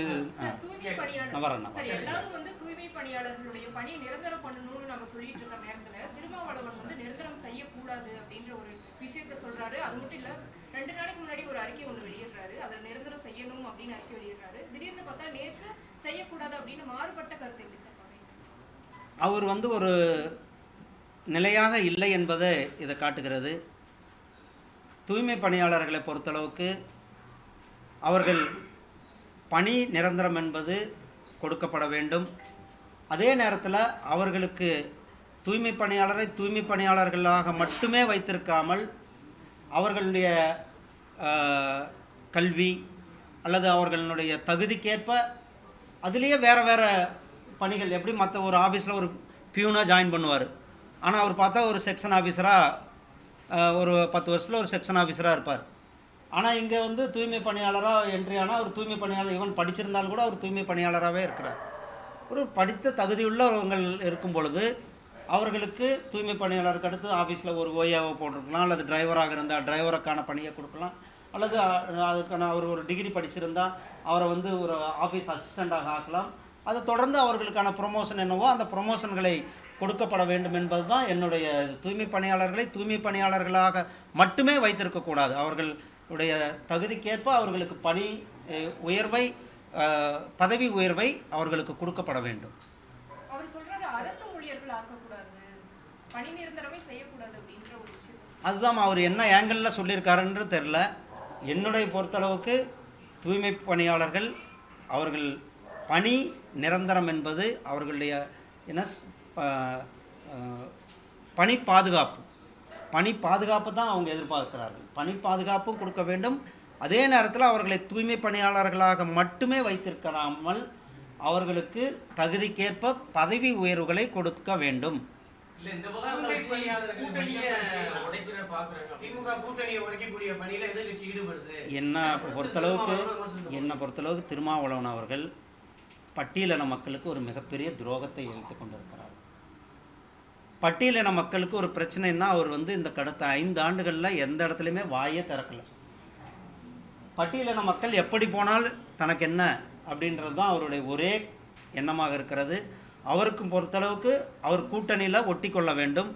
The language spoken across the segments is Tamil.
இது. எல்லாரும் வந்து தூய்மை பணியாளர்களுடைய பணியை நிரந்தரம் பண்ணணும்னு நம்ம சொல்லிட்டு இருக்க நேரத்துல திருமாவளவன் வந்து நிரந்தரம் செய்யக்கூடாது அப்படின்ற ஒரு விஷயத்த சொல்றாரு. அது மட்டும் இல்ல ரெண்டு நாளைக்கு முன்னாடி ஒரு அறிக்கை ஒண்ணு வெளியிடுறாரு. அதுல நிரந்தரம் செய்யணும் அப்படின்னு அறிக்கை வெளியிடுறாரு. திடீர்னு பார்த்தா நேத்து செய்யக்கூடாது அப்படின்னு மாறுபட்ட கருத்து எப்படி சார் அவர் வந்து ஒரு நிலையாக இல்லை என்பதை இதை காட்டுகிறது. தூய்மை பணியாளர்களை பொறுத்தளவுக்கு அவர்கள் பணி நிரந்தரம் என்பது கொடுக்கப்பட வேண்டும். அதே நேரத்தில் அவர்களுக்கு தூய்மை பணியாளரை தூய்மை பணியாளர்களாக மட்டுமே வைத்திருக்காமல் அவர்களுடைய கல்வி அல்லது அவர்களுடைய தகுதிக்கேற்ப அதுலேயே வேறு வேறு பணிகள் எப்படி மற்ற ஒரு ஆஃபீஸில் ஒரு பியூனாக ஜாயின் பண்ணுவார். ஆனால் அவர் பார்த்தா ஒரு செக்ஷன் ஆஃபீஸராக ஒரு பத்து வருஷத்தில் ஒரு செக்ஷன் ஆஃபீஸராக இருப்பார். ஆனால் இங்கே வந்து தூய்மை பணியாளராக என்ட்ரி ஆனால் அவர் தூய்மை பணியாளர் ஈவன் படிச்சிருந்தாலும் கூட அவர் தூய்மை பணியாளராகவே இருக்கிறார். ஒரு படித்த தகுதியுள்ளவங்கள் இருக்கும் பொழுது அவர்களுக்கு தூய்மை பணியாளருக்கு அடுத்து ஆஃபீஸில் ஒரு ஓஏவை போட்டிருக்கலாம் அல்லது டிரைவராக இருந்தால் டிரைவருக்கான பணியை கொடுக்கலாம் அல்லது அதுக்கான அவர் ஒரு டிகிரி படிச்சிருந்தால் அவரை வந்து ஒரு ஆஃபீஸ் அசிஸ்டண்ட்டாக ஆக்கலாம். அதை தொடர்ந்து அவர்களுக்கான ப்ரொமோஷன் என்னவோ அந்த ப்ரொமோஷன்களை கொடுக்கப்பட வேண்டும் என்பது தான் என்னுடைய தூய்மை பணியாளர்களை தூய்மை பணியாளர்களாக மட்டுமே வைத்திருக்கக்கூடாது. அவர்கள் அவர்களுடைய தகுதிக்கேற்ப அவர்களுக்கு பணி உயர்வை பதவி உயர்வை அவர்களுக்கு கொடுக்கப்பட வேண்டும். அதுதான் அவர் என்ன ஆங்கிளில் சொல்லியிருக்காருன்னு தெரில என்னுடைய பொறுத்தளவுக்கு தூய்மை பணியாளர்கள் அவர்கள் பணி நிரந்தரம் என்பது அவர்களுடைய என்ன பணி பாதுகாப்பு. பணி பாதுகாப்பு தான் அவங்க எதிர்பார்க்கிறார்கள். பணி பாதுகாப்பும் கொடுக்க வேண்டும். அதே நேரத்தில் அவர்களை தூய்மை பணியாளர்களாக மட்டுமே வைத்திருக்காமல் அவர்களுக்கு தகுதிக்கேற்ப பதவி உயர்வுகளை கொடுக்க வேண்டும். என்ன பொறுத்தளவுக்கு என்னை பொறுத்தளவுக்கு திருமாவளவன் அவர்கள் பட்டியலின மக்களுக்கு ஒரு மிகப்பெரிய துரோகத்தை இழைத்துக் கொண்டிருக்கிறார். பட்டியலின மக்களுக்கு ஒரு பிரச்சனைன்னா அவர் வந்து இந்த கடத்த ஐந்து ஆண்டுகளில் எந்த இடத்துலையுமே வாயே திறக்கல. பட்டியலின மக்கள் எப்படி போனால் தனக்கு என்ன அப்படின்றது தான் அவருடைய ஒரே எண்ணமாக இருக்கிறது. அவருக்கும் பொறுத்தளவுக்கு அவர் கூட்டணியில் ஒட்டி கொள்ள வேண்டும்.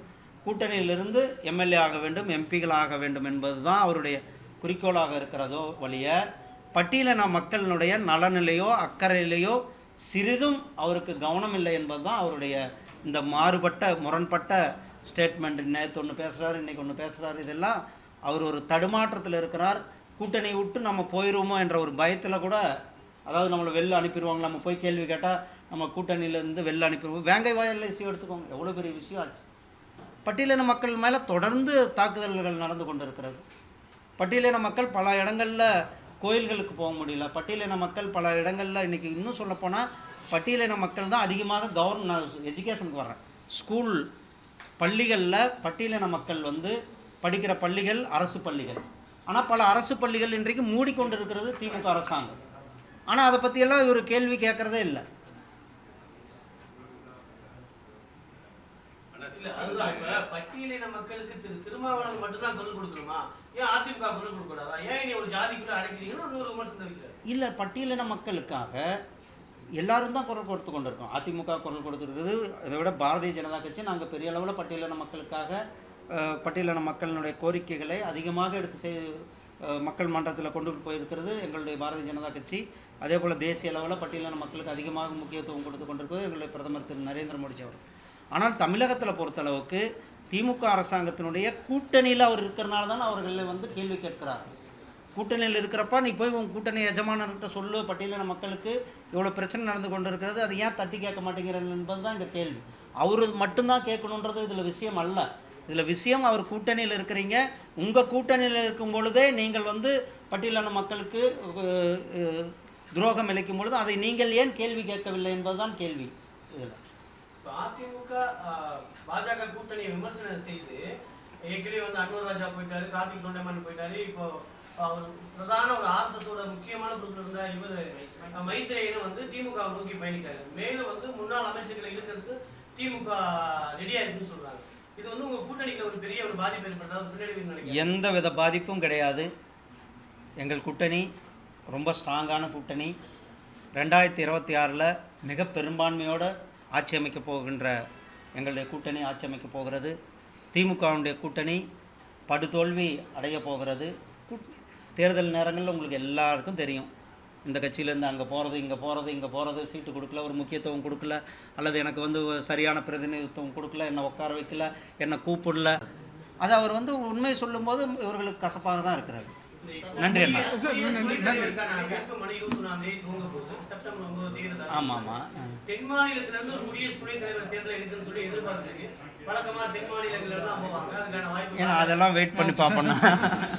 கூட்டணியிலிருந்து எம்எல்ஏ ஆக வேண்டும் எம்பிகள் ஆக வேண்டும் என்பது தான் அவருடைய குறிக்கோளாக இருக்கிறதோ வழிய பட்டியலின மக்களினுடைய நலனிலையோ அக்கறையிலையோ சிறிதும் அவருக்கு கவனம் இல்லை என்பது தான் அவருடைய இந்த மாறுபட்ட முரண்பட்ட ஸ்டேட்மெண்ட் நேற்று ஒன்று பேசுகிறாரு இன்றைக்கி ஒன்று பேசுகிறாரு இதெல்லாம் அவர் ஒரு தடுமாற்றத்தில் இருக்கிறார். கூட்டணி விட்டு நம்ம போயிடுவோமோ என்ற ஒரு பயத்தில் கூட அதாவது நம்மளை வெளில அனுப்பிடுவாங்க நம்ம போய் கேள்வி கேட்டால் நம்ம கூட்டணியிலேருந்து வெளில அனுப்பிடுவோம். வேங்கை வாயில் விஷயம் எடுத்துக்கோங்க. எவ்வளோ பெரிய விஷயம் ஆச்சு. பட்டியலின மக்கள் மேலே தொடர்ந்து தாக்குதல்கள் நடந்து கொண்டு இருக்கிறது பட்டியலின மக்கள் பல இடங்களில் கோயில்களுக்கு போக முடியல. பட்டியலின மக்கள் பல இடங்களில் இன்றைக்கி இன்னும் சொல்லப்போனால் பட்டியலின மக்கள் தான் அதிகமாக கவர்மெண்ட் எஜுகேஷனுக்கு வர்றேன். ஸ்கூல் பள்ளிகளில் பட்டியலின மக்கள் வந்து படிக்கிற பள்ளிகள் அரசு பள்ளிகள். ஆனால் பல அரசு பள்ளிகள் இன்றைக்கு மூடிக்கொண்டிருக்கிறது திமுக அரசாங்கம். ஆனால் அதை பற்றியெல்லாம் இவர் கேள்வி கேட்குறதே இல்லை. பட்டியலின மக்களுக்கு திரு திருமாவளவன் மட்டும்தான் குரல் கொடுக்கணுமா? ஏன் அதிமுக குரல் கொடுக்க கூடாதா ஏன் நீ ஒரு ஜாதிக்குள்ள அடைக்கிறீங்கன்னு இன்னொரு விமர்சனம் இல்லை பட்டியலின மக்களுக்காக எல்லாரும் தான் குரல் கொடுத்து கொண்டிருக்கோம். அதிமுக குரல் கொடுத்துருக்குது இதை விட பாரதிய ஜனதா கட்சி நாங்கள் பெரிய அளவில் பட்டியலின மக்களுக்காக பட்டியலின மக்களினுடைய கோரிக்கைகளை அதிகமாக எடுத்து செய் மக்கள் மன்றத்தில் கொண்டு போயிருக்கிறது எங்களுடைய பாரதிய ஜனதா கட்சி. அதே போல் தேசிய அளவில் பட்டியலின மக்களுக்கு அதிகமாக முக்கியத்துவம் கொடுத்து கொண்டிருப்பது எங்களுடைய பிரதமர் திரு நரேந்திர மோடி அவர் ஆனால் தமிழகத்தில் பொறுத்தளவுக்கு திமுக அரசாங்கத்தினுடைய கூட்டணியில் அவர் இருக்கிறனால தான் அவர்களை வந்து கேள்வி கேட்கிறார்கள். கூட்டணியில் இருக்கிறப்ப நீ போய் உன் கூட்டணி எஜமானர்கிட்ட சொல்லு பட்டியலின மக்களுக்கு இவ்வளோ பிரச்சனை நடந்து கொண்டு இருக்கிறது அது ஏன் தட்டி கேட்க மாட்டேங்கிறீங்க என்பது தான் இங்கே கேள்வி. அவர் மட்டும்தான் கேட்கணுன்றது இதில் விஷயம் அல்ல. இதில் விஷயம் அவர் கூட்டணியில் இருக்கிறீங்க. உங்கள் கூட்டணியில் இருக்கும் பொழுதே நீங்கள் வந்து பட்டியலான மக்களுக்கு துரோகம் இழைக்கும் பொழுது அதை நீங்கள் ஏன் கேள்வி கேட்கவில்லை என்பதுதான் கேள்வி. இதில். அதிமுக பாஜக கூட்டணியை விமர்சனம் செய்து ஏற்கனவே வந்து அன்வர் ராஜா போயிட்டாரு கார்த்திக் தொண்டமான் போயிட்டாரு இப்போ அவர் பிரதான ஒரு ஆர்எஸ்எஸோட முக்கியமான பொறுப்பு இருந்த இவர். மைத்ரேயனும் வந்து திமுக நோக்கி பயணிக்காரு மேலும் வந்து முன்னாள் அமைச்சர்களை இழுக்கிறதுக்கு திமுக ரெடியா இருக்குன்னு சொல்றாங்க. இது வந்து உங்க கூட்டணிக்கு ஒரு பெரிய ஒரு பாதிப்பு ஏற்படுத்தாது எந்த வித பாதிப்பும் கிடையாது. எங்கள் கூட்டணி ரொம்ப ஸ்ட்ராங்கான கூட்டணி. ரெண்டாயிரத்தி இருபத்தி ஆறில் மிக பெரும்பான்மையோடு ஆட்சி அமைக்கப் போகின்ற எங்களுடைய கூட்டணி ஆட்சி அமைக்கப் போகிறது. திமுகவுடைய கூட்டணி படுதோல்வி அடைய போகிறது. தேர்தல் நேரங்களில் உங்களுக்கு எல்லாருக்கும் தெரியும். இந்த கட்சியிலேருந்து அங்கே போகிறது இங்கே போகிறது இங்கே போகிறது சீட்டு கொடுக்கல ஒரு முக்கியத்துவம் கொடுக்கல அல்லது எனக்கு வந்து சரியான பிரதிநிதித்துவம் கொடுக்கல என்னை உட்கார வைக்கல என்னை கூப்பிடல. அது அவர் வந்து உண்மை சொல்லும்போது இவர்களுக்கு கசப்பாக தான் இருக்கிறார். நன்றி அண்ணா. ஆமாம் ஆமாம் தென் மாநிலத்துல இருந்து ஒரு குடியரசு துணைத் தலைவர் தேர்தல் எடுக்குன்னு சொல்லி எதிர்பார்க்குறீங்க. வழக்கமா தென் மாநிலங்கள்ல இருந்து தான் போவாங்க. அதுக்கான வாய்ப்பு ஏன்னா அதெல்லாம் வெயிட் பண்ணி பார்ப்போம்னா